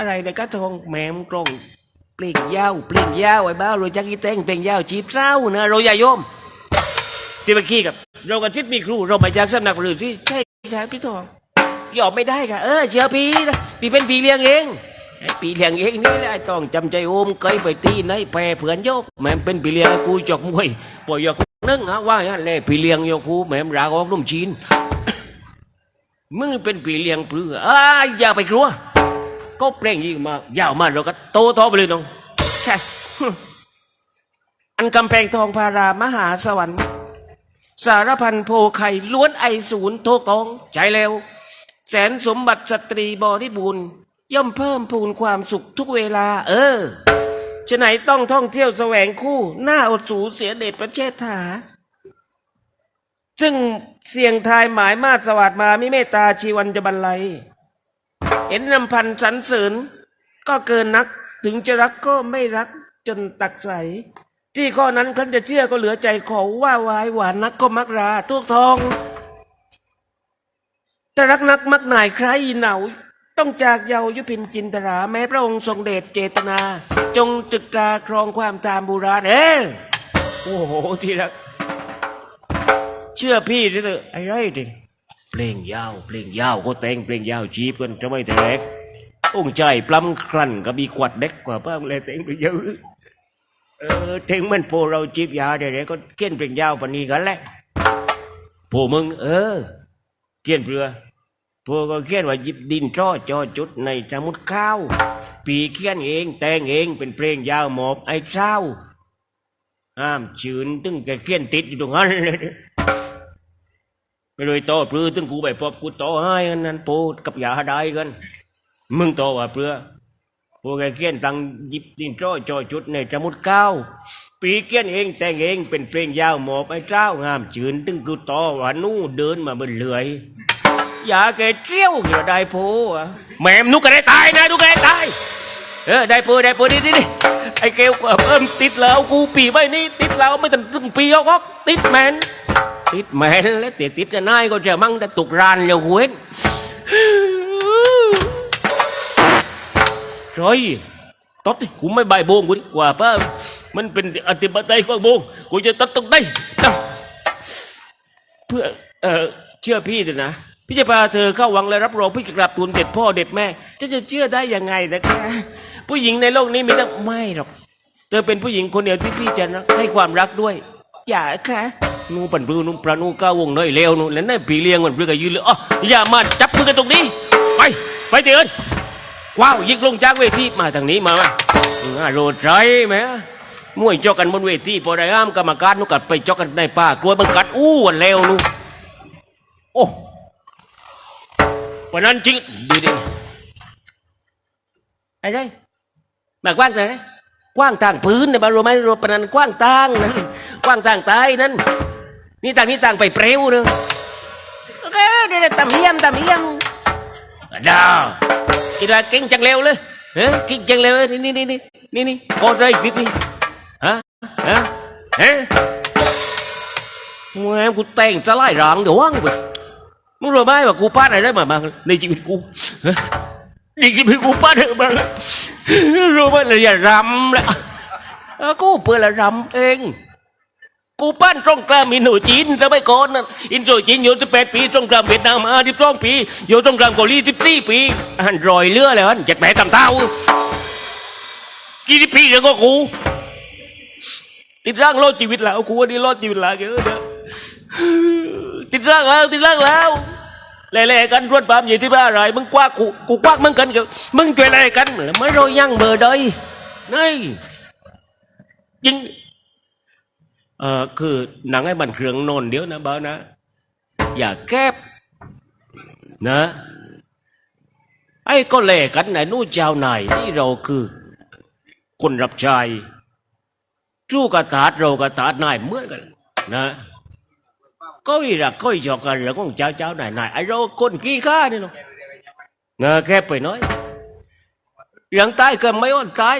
อะไรในกระทงแหมมกรงเปล่งยาวเปล่งยาวไอ้บ้าเราจักกีเต้งเปล่งยาวจีบเศร้านะเราอย่าโยมที่เมื่อกี้กับ เรากับจิตมีครูเรามาจากสำนักหรือที่ใช่ครับพี่ทองยอมไม่ได้ค่ะเออเชื่อพี่นะพี่เป็นพี่เลี้ยงเองไอ้พี่เลี้ยงเองนี่แหละต้องจำใจโอมเคยไปตีในแปรเผื่อนโยกแม่มเป็นพี่เลี้ยงกูจอกมวยป่อยยอกนึ่งฮะว่าอย่างนั้นเลยพี่เลี้ยงโยกูแม่มรากออกนุ่มจีนมึงเป็นปีเลี้ยงเปลืออ้าอย่าไปกลัว ก็เปล่งยิงมายาวมาเราก็โตโตไปเลยน้องแค่อันกำแพงทองพารามหาสวรรค์ สารพันโพไข่ล้วนไอศูนย์โทกองใจเร็วแสนสมบัติสตรีบริบูรณ์ย่อมเพิ่มพูนความสุขทุกเวลา เออจะไหนต้องท่องเที่ยวแสวงคู่หน้าอดสูเสียเด็ดประเชษฐา ซึ่งเสียงทายหมายมาสวัสดมามิเมตตาชีวันจะบรรลัย เห็นนำพันสรรเสริญก็เกินนัก ถึงจะรักก็ไม่รักจนตักใส ที่ข้อนั้นคันจะเชื่อก็เหลือใจขอว่าวายหวานนักก็มักราทุกทองแต่รักนักมักหน่ายใครเหนาต้องจากเยาวยุพินจินตรา แม้พระองค์ทรงเดชเจตนา จงตรึกตาครองความตามโบูราณเอ้โอ้โหที่รัก เชื่อพี่ดิเถอะไอ้ไรดิ เพลงยาว เพลงยาวก็แต่งเพลงยาวจีบกันจะไม่แตกองใจปล้ำครั่นก็มีขวัดเด็กกว่าเพิ่มเลยแต่งไปเยอะเออถึงมันโพเราจีบยาวเดี๋ยวๆก็เกี้ยนเพลงยาวปนีกันแหละโพมึง เออเกี้ยนเปลือโพก็เกี้ยนว่าหยิบดินจ้อจอจุดในสมุดข้าว ปีเกี้ยนเองแต่งเองเป็นเพลงยาวหมอบไอ้เศร้าห้ามชืนตึงแกเขียนติดอยู่ตรงนั้นเลย ไปเลยโตปลือตึงกูไปพบกูโตให้กันนั้นปูกับยาได้กัน มึงโตว่าเปลือพวกแกเขียนตังยิบดินจ้จอยจุดในสมุดเก้าปีเขียนเองแต่งเองเป็นเพลงยาวหมอบไอ้เจ้างามจืนตึงกูโตว่านู่เดินมาบนเลื่อยอย่าแกเจี้ยวอย่าได้โพอะแม่มนุกก็ได้ตายนะนุกก็ได้ตายเออได้ปูได้ปูดิดิดิไอ้เกลเพิ่มติดแล้วกูปีใบนี้ติดแล้วไม่ต้งถึงปีเอาก็ติดแมน ติดแมนแล้วติดติดจะนายก็จะมั่งได้ตุกรานเร็วเว้นรอยตดดิกูไม่ใบโบงกูดีกว่าเพิ่มมันเป็นอธิปไตยของโบงกูจะตดตรงได้เพื่อเออเชื่อพี่เถอะนะพี่จะพาเธอเข้าวังและรับรองพี่จะกลับทูลเด็ดพ่อเด็ดแม่จะจะเชื่อได้ยังไงนะคะผู้หญิงในโลกนี้มีตั้งไม่หรอก เธอเป็นผู้หญิงคนเดียวที่พี่จะให้ความรักด้วย อย่าค่ะนูปันปลือนูปลานูก้าวงน้อยเลวนูแล้วนั่นปีเลี้ยงมันปลือกับยืนเลยอ๋ออย่ามาจับมือกันตรงนี้ ไป ไปเตือนว้าวยิงลงจากเวทีมาทางนี้มามาอ่าโรดใจไหมมวยจอกกันบนเวทีพอได้ห้ามกรรมการนุกัดไปจอกกันในป่ากลัวมันกัดอู้วันเลวนูโอ้ปะนั้นจริงดีดีไอ้ไรมากว้างเลย กว้างทางพื้นเนี่ยบารรู้ไหมรู้ปะนันกว้างทางนั้นกว้างทางใต้นั้น นี่ต่างนี่ต่างไปเปรี้ยวเนอะเออเดี๋ยวตำเยี่ยมตำเยี่ยมดาวกีฬาเก่งจังเร็วเลยเฮ้ยเก่งจังเร็วเลยนี่นี่นี่นี่นี่โคตรไอ้พิษนี่ฮะฮะเฮ้ยแม่งกูแต่งจะไล่รางเดี๋ยวว่างไปมึงรู้ไหมว่ากูพลาดอะไรมาบ้างในชีวิตกูฮะนี่คือกูป้าเถอะมา รู้ไหมเลยอย่ารำละกูเพื่อละรำเอง กูปั้นตรงกลางมีหนูจีนสมัยก่อนนั่นอินโดจีนอยู่สิบแปดปีตรงกลางเวียดนามมาสิบสองปีอยู่ตรงกลางเกาหลีสิบสี่ปีอันรอยเลือดเลยอันเจ็ดแปดตำเท้ากี่สิบปีเดี๋ยวก็กูติดร่างรอดชีวิตแล้วกูวันนี้รอดชีวิตแล้วเยอะเด้อติดร่างแล้วติดร่างแล้ว แล่ๆกันรวดปามยู่ที่บ้าอะไรมึงกว้ากูกูกว้ามึงกันกับมึงช่วยอะไรกันไม่รอยยั่งเบอร์ใดนี่ยิงเออคือหนังให้มันเครื่องนอนเดี๋ยวนะบ้านะ อย่าแคบนะ ไอ้ก็แล่กันไหนนู่นเจ้านายที่เราคือ คนรับใช้จู้กระตาดเรากระตาดนายเหมือนกัน นะ ก็อีรักก็อีจอกกันเรื่องของเจ้าเจ้าไหนายนไอ้เราคนขี้ข้านี่เนาะเงาแค่ไปน้อยเรื่องตายก็ไม่อ่อนตาย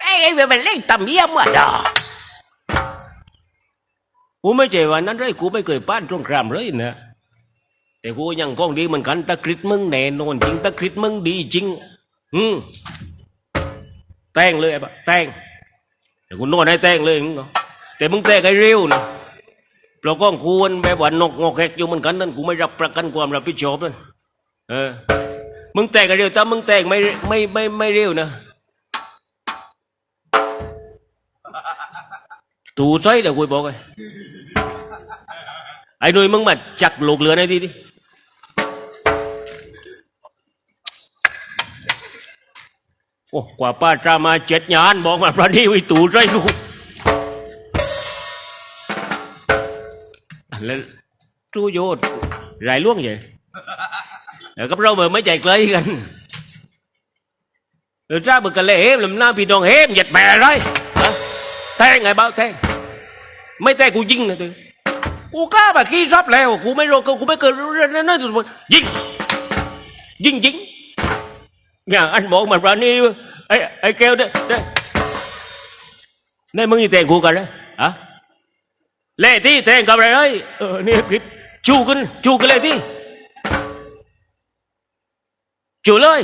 ไอ้ไอ้เป็นเล่นต่ำเยี่ยมว่ะดากูไม่ใจวันนั้นเลยกูไม่เคยป้านตรงกรามเลยนะแต่กูยังก้องดีเหมือนกันตะกริดมึงแน่นอนจริงตะกริดมึงดีจริง อืมแต่งเลยไอ้บะแต่งแต่กูนอนให้แต่งเลยมึงเหรอแต่มึงแต่งให้เร็วนะ เราะกองควรแบบว่านกงอกแหกอยู่เหมือนกันนั่นกูไม่รับประกันความรับผิดชอบนั่นเออ มึงแต่งให้เร็วแต่มึงแต่งไม่ไม่ไม่ไม่เร็วนะตูใส่เดี๋ยวกูบอกไงไอ้หนุ่ยมึงมาจักลูกเรือในที่ดิโอ้กว่าป้าจะมาเจ็ดยานบอกมาประเดี๋ยวไอ้ตู่ไรลูก แล้วจูโยดรายล่วง vậy แล้วกับเราเมื่อไม่ใจเกลยกันเดี๋ยว ra bực cả lệ hêm làm nam bị đòn hêm giật bè rồi Hả? thế ngày bao thế mấy thế กูยิงเลยตัวกูกล้าแบบขี้ซับแล้วกูไม่รู้กูไม่เคยรู้เรื่องนั้นนะยิงยิงยิง nhà anh bộ mà ra đi ai ai kêu đấy đấy này มึงนี่แต่งกูกัน เลยที่แต่งกับอะไรเอ้ยเออนี่ผิดชูกันชูกันเลยที่จูเลย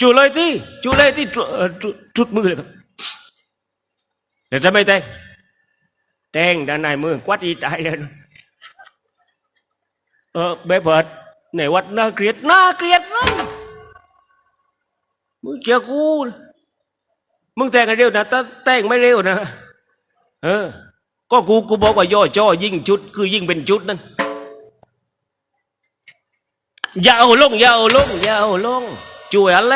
จูเลยที่จูเลยที่จุดมือเลยครับเดี๋ยวจะไม่แต่งแต่งด้านในมือกวัดอีตายเลยเออเบเบิดในวัดน่าเกลียดน่าเกลียดนะมึงเกี่ยวกูนะ มึงแต่งกันเร็วนะแต่แต่งไม่เร็วนะ เออ ก็กูกูบอกว่าย่อจ้อยิ่งชุด คือยิ่งเป็นชุดนั่นยาวลงยาวลงยาวลงช่วยอะไร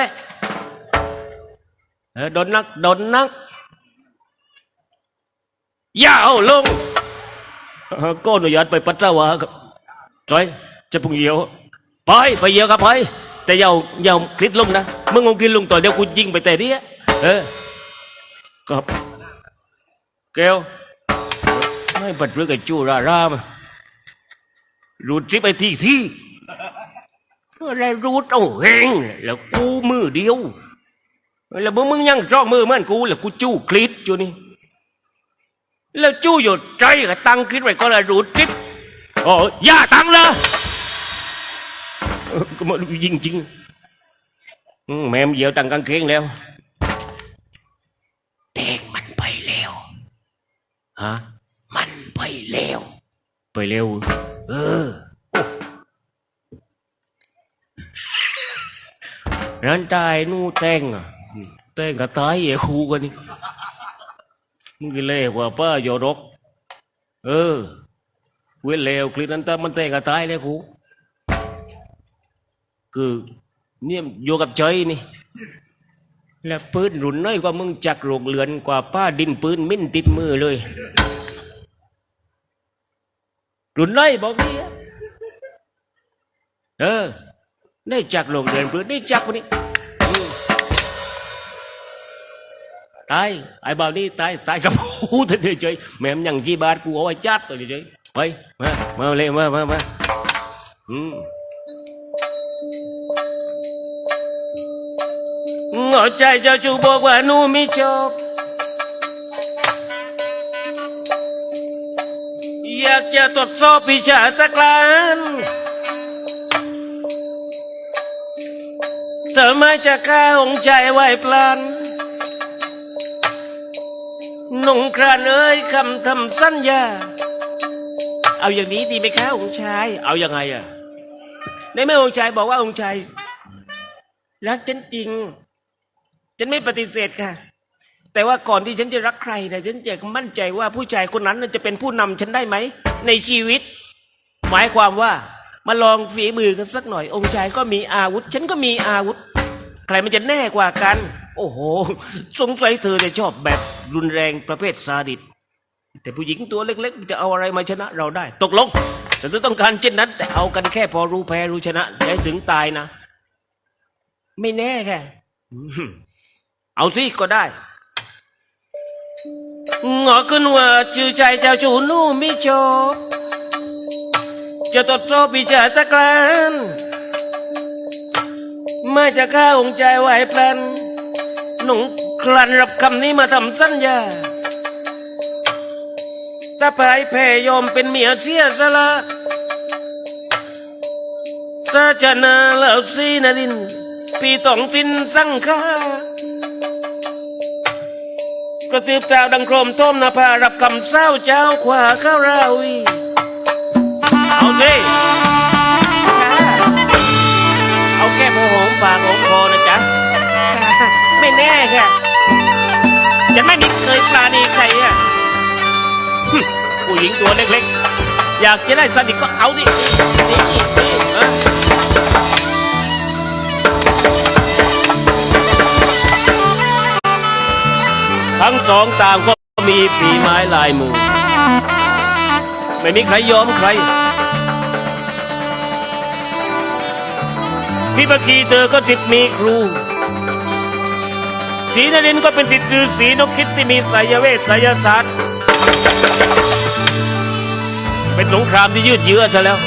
เออดนนักดนนักยาวลงก็อนุญาตไปปัสสาวะครับจอยจะพุงเหยียวไปไปเหยียวกับไปแต่ยาวยาวคลิดลงนะมึงคงคลิดลงต่อเดี๋ยวกูยิงไปแต่เนี้ยเออ กับ แก้วไม่บัดเรื่องกับจูรารามรูดทริปไปที่ที่อะไรรูดเอาเฮงแล้วกูมือเดียวแล้วมึงมึงยังจ้องมือเหมือนกูแล้วกูจู้คลิดอยู่นี่แล้วจู้อยู่ใจกับตังคลิดไว้ก็เลยรูดคลิดโอ้ย่าตังเลยก็มายิงจริงแม่มเหยียวตังกางเกงแล้ว ฮะ มันไปแล้ว ไปเร็ว เออนั้นตายนู่แตงอะแตงก็ตายเอ๋คูกันนี่มึงกิเล่กว่าป้าโยรก เออ เว้นเลวคลิปนั้นแต่มันเตะกระตายเลยครูคือเนี่ยโยกับใจนี่ แล้วปืนรุ่นน้อยกว่ามึงจักโรกเลือนกว่าป้าดินปืนมิ้นติดมือเลย รุ่นน้อยบอกนี่เออ ได้จักโรกเลือนปืนได้จักวันนี้ตายไอ้บ่าวนี่ตายตายกับกูเฉยๆแม่มยังกี่บาทกูเอาไว้จัดตัวเฉยๆไปมามาเลยมามามาอืม งอใจเจ้าจูบอกว่าหนูไม่ชอบอยากจะตรวจสอบวิชาตะกลานเธอไม่จะฆ่าองค์ใจไว้พลันนงครานเอ้ยคำทำสัญญา เอาอย่างนี้ดีไหมคะองค์ชาย เอาอยัางไงอะในเมื่อองค์ชายบอกว่าองค์ชายรักฉันจริง ฉันไม่ปฏิเสธค่ะ แต่ว่าก่อนที่ฉันจะรักใครเนี่ยฉันจะมั่นใจว่าผู้ชายคนนั้นจะเป็นผู้นำฉันได้ไหม ในชีวิต หมายความว่ามาลองฝีมือกันสักหน่อย องค์ชายก็มีอาวุธ ฉันก็มีอาวุธ ใครมันจะแน่กว่ากัน โอ้โห สงสัยเธอจะชอบแบบรุนแรงประเภทซาดิสแต่ผู้หญิงตัวเล็กๆ จะเอาอะไรมาชนะเราได้ ตกลงแต่ถ้าต้องการเช่นนั้น แต่เอากันแค่พอรู้แพ้รู้ชนะอย่าให้ถึงตายนะ ไม่แน่แค่ เอาสิก็ได้งอขึ้นว่าชื่อใจเจ้าชูนู่มิจบจะตดโจบิจาตะกรันไม่จะฆ่าองค์ใจไหว้พลันหนุ่งคลันรับคำนี้มาทำสัญญาถ้าพายแพ่ยอมเป็นเมียเสียสละถ้าจะนาเหล่าซีนาดิน พี่ต้องจินสังฆา ระตืบเจ้าดังโครมท่มนาภารับคำเศร้าเจ้าขวาข้าวราวีเอาสิเอาแค่พอหอมปากหอมคอนะจ๊ะ ไม่แน่ค่ะจะไม่มีเคยปราณีใครอะผู้หญิงตัวเล็กๆ อยากจะได้สนิทก็เอาดิ ทั้งสองต่างก็มีฝีไม้ลายมือ ไม่มีใครยอมใครที่เมื่อกี้เธอก็จิตมีครูศีนรินทร์ก็เป็นสิทธิ์ฤาษีนกคิดที่มีไสยเวทไสยศาสตร์ เป็นสงครามที่ยืดเยื้อซะแล้ว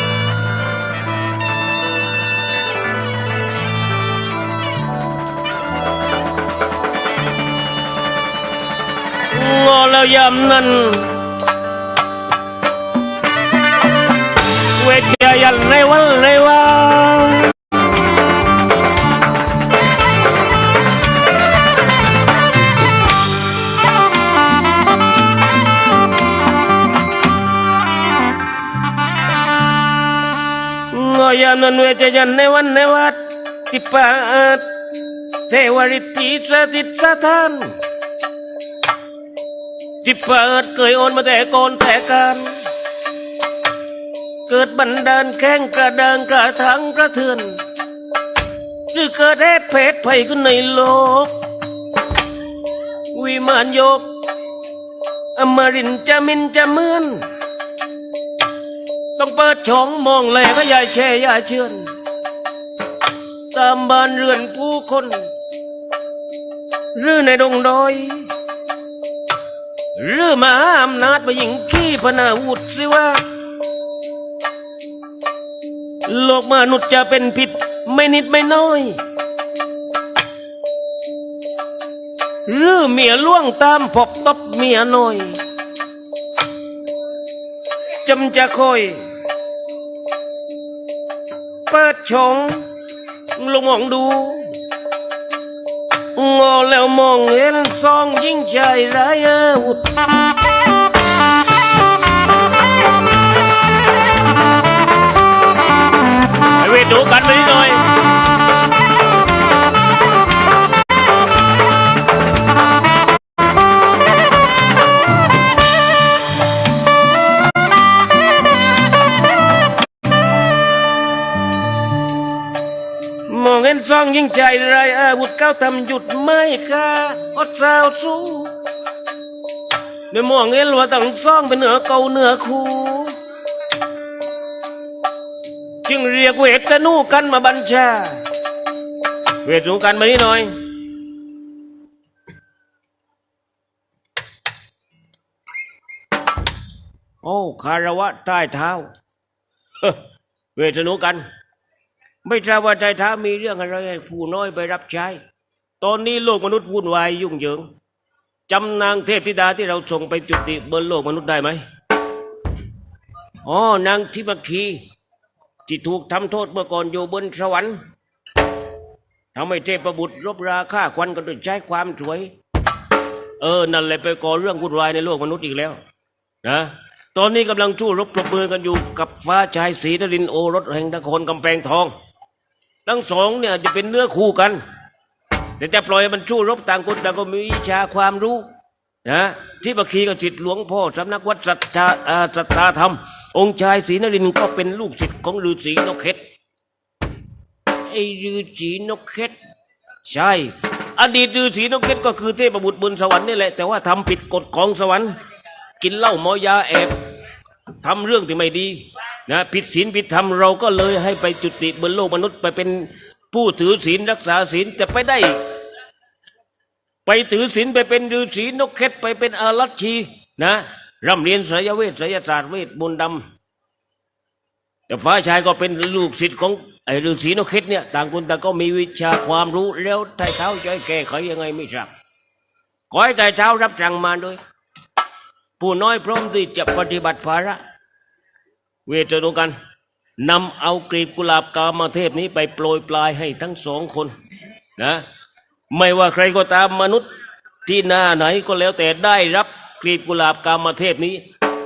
งอแล้วยำนั้นเวชยันในวันในวันงอยามนันเวจยันในวันในวัดทิปาดเทวริตีสถิตสถาน ทิปาดเคยโอนมาแต่โกอนแต่การเกิดบันเดาลแข้งกระเดังกระทังกระเทือน หรือเกิดเหตุเพศภัยขึ้นในโลก วิมานโยก อมรินจะมินจะเหมือน ต้องเปิดช่องมองแลก็อย่าแช่ย่าเชื่อนตามบ้านเรือนผู้คน หรือในดงดอย หรือมหาอำนาจมายิงขี้พนาวุธสิว่า โลกมนุษย์จะเป็นผิดไม่นิดไม่น้อย หรือเมียล่วงตามพบตบเมียน้อยจำจะคอยเปิดช่องลงมองดู งอแล้วมองเห็นซองยิ่งใจร้ายอาวุธไอเวทดูกันไปนิดหน่อย เห็นซองยิ่งใจไรอาวุธเก้าทำหยุดไม่ค่าอดสาวสู้เดี๋ยมองเห็นว่าตั้งซองเป็นเหนือเก่าเหนือคู่จึงเรียกเวทนูกันมาบัญชา เวทนูกันมานี่หน่อยโอ้คารวะใต้เท้าเฮ้อเวทนูกัน ไม่ทราบว่าใจท้ามีเรื่องอะไรผู้น้อยไปรับใช้ ตอนนี้โลกมนุษย์วุ่นวายยุ่งเหยิงจำนางเทพธิดาที่เราส่งไปจุติบนโลกมนุษย์ได้ไหมอ๋อนางทิมคีที่ถูกทำโทษเมื่อก่อนอยู่บนสวรรค์ทำให้เทพบุตรรบราฆ่าควันกันด้วยใช้ความสวย เออ นั่นแหละไปก่อเรื่องวุ่นวายในโลกมนุษย์อีกแล้ว นะ ตอนนี้กำลังสู้รบปรบมือกันอยู่กับฟ้าชายศรีนรินโอรสแห่งนครกำแพงทอง ทั้งสองเนี่ยจะเป็นเนื้อคู่กัน แต่จะปล่อยมันสู้รบต่างคนต่างก็มีวิชาความรู้นะที่บัคีกับจิตหลวงพ่อสำนักวัดสัทธาสัทธาธรรม องค์ชายศรีนรินทร์ก็เป็นลูกศิษย์ของฤาษีนกเข็ดไอ้ฤาษีนกเข็ดใช่ อดีตฤาษีนกเข็ดก็คือเทพบุตรบนสวรรค์นี่แหละแต่ว่าทำผิดกฎของสวรรค์ กินเหล้าเมายาแอบทำเรื่องที่ไม่ดี นะผิดศีลผิดธรรมเราก็เลยให้ไปจุติบนโลกมนุษย์ไปเป็นผู้ถือศีลรักษาศีลแต่ไปได้ ไปถือศีลไปเป็นฤาษีนกเข็ดไปเป็นอารัชชีนะร่ำเรียนไสยเวทไสยศาสตร์เวทมนดำแต่ฝ่ายชายก็เป็นลูกศิษย์ของไอ้ฤาษีนกเข็ดเนี่ยต่างคนต่างก็มีวิชาความรู้แล้วไต่เท้าจะให้แก้ไขยังไงไม่ทราบขอให้ไต่เท้ารับสั่งมาด้วย ผู้น้อยพร้อมที่จะปฏิบัติภาระ เวทเดียวกันนำเอากลีบกุหลาบกามาเทพนี้ไปโปรยปลายให้ทั้งสองคนนะไม่ว่าใครก็ตามมนุษย์ที่หน้าไหนก็แล้วแต่ได้รับกลีบกุหลาบกามาเทพนี้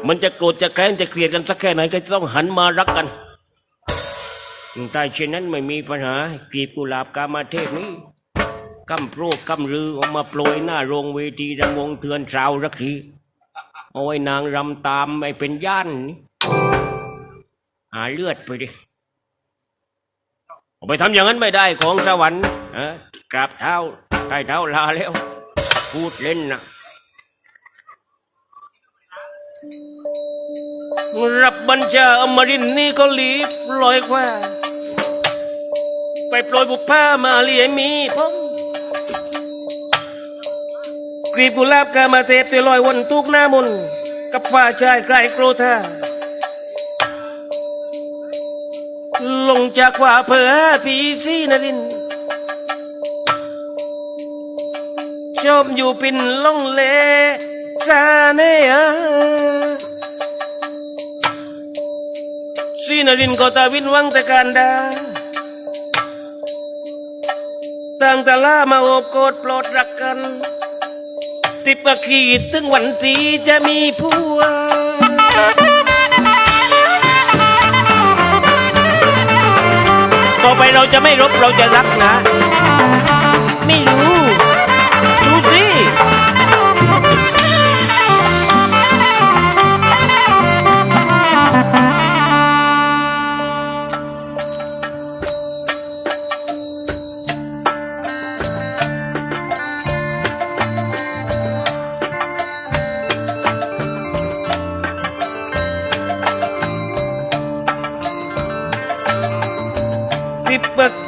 มันจะโกรธจะแค้นจะเกลียดกันสักแค่ไหนก็จะต้องหันมารักกันถ้าเช่นนั้นไม่มีปัญหากลีบกุหลาบกามาเทพนี้กำโปรกกำรือออกมาโปรยหน้าโรงเวทีรำวงเทือนชาวรักทีเอาไว้นางรำตามไปเป็นย่านนี่ หาเลือดไปดิไปทำอย่างนั้นไม่ได้ของสวรรค์กราบเท้าใต้เท้าลาแล้ว พูดเล่นนะรับบัญชาอมรินทร์นี่ก็รีบลอยแควไปโปรยบุพผ้ามาเลียมีผมกรีบกุลาบกามาเทพตีลอยวนทุกหน้ามนกับฝ่าชายไกลโกรธา งจากว่าเผอผีสีนรินชมอยู่ปินล่องเลซาเนียสีนรินก็ตาวินวังต่การดาตั้งต่ลามาโอบกอดปลดรักกัน ติดปะขีดถึงวันที่จะมีผั ไปเราจะไม่รบเราจะรักนะ ไม่รู้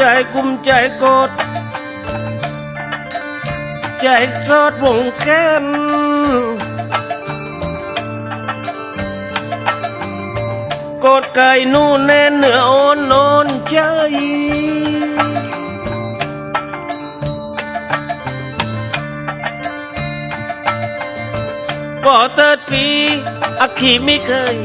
ใจกุมใจกด ใจสอดวงแค้นกดไก่นู่นแน่นเนื้ออ่อนนอนใจพอเติดปีอักขีไม่เคย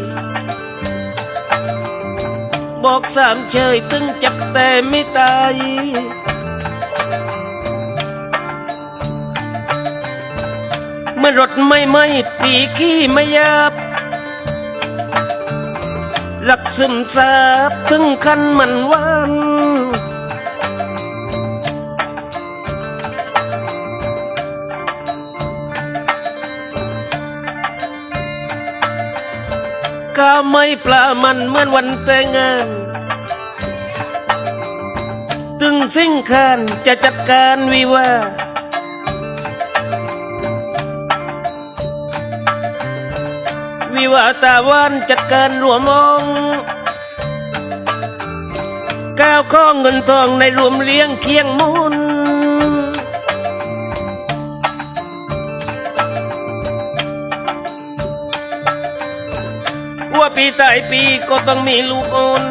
บอกสามเชยตึงจับแต่ไม่ตายเมื่อรถไม่ไหม่ตีขี้ไม่ยับหลักซึมซาบถึงคันมันวาน ก้าวไม่ปลามันเหมือนวันแต่งงาน ตึงสิ่งคานจะจัดการวิวาวิวาตาวันจัดการรวมองก้าวข้องเงินทองในรวมเลี้ยงเคียงมุน ตายปีก็ต้องมีลูกอ่อน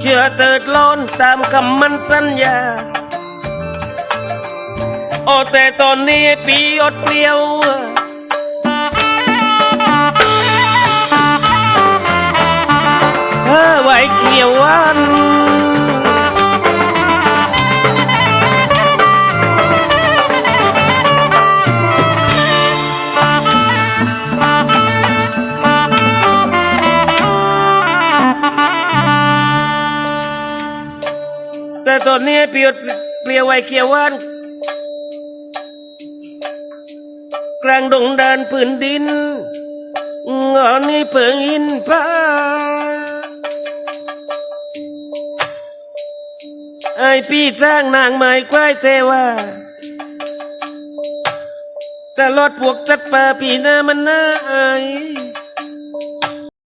เชื่อเติดล้อนตามคำมันสัญญา โอ้แต่ตอนนี้ปีอดเปลี่ยวเออไว้เขียววัน ตอนนี้เปลี่ยวเปลี่ยวไวเขียวหวานกลางดงดานพื้นดินงอนนี่เปิงอินพาไอ้พี่สร้างนางไม้ควายเทว่าตลอดพวกจัดป่าปีหน้ามันน่าอาย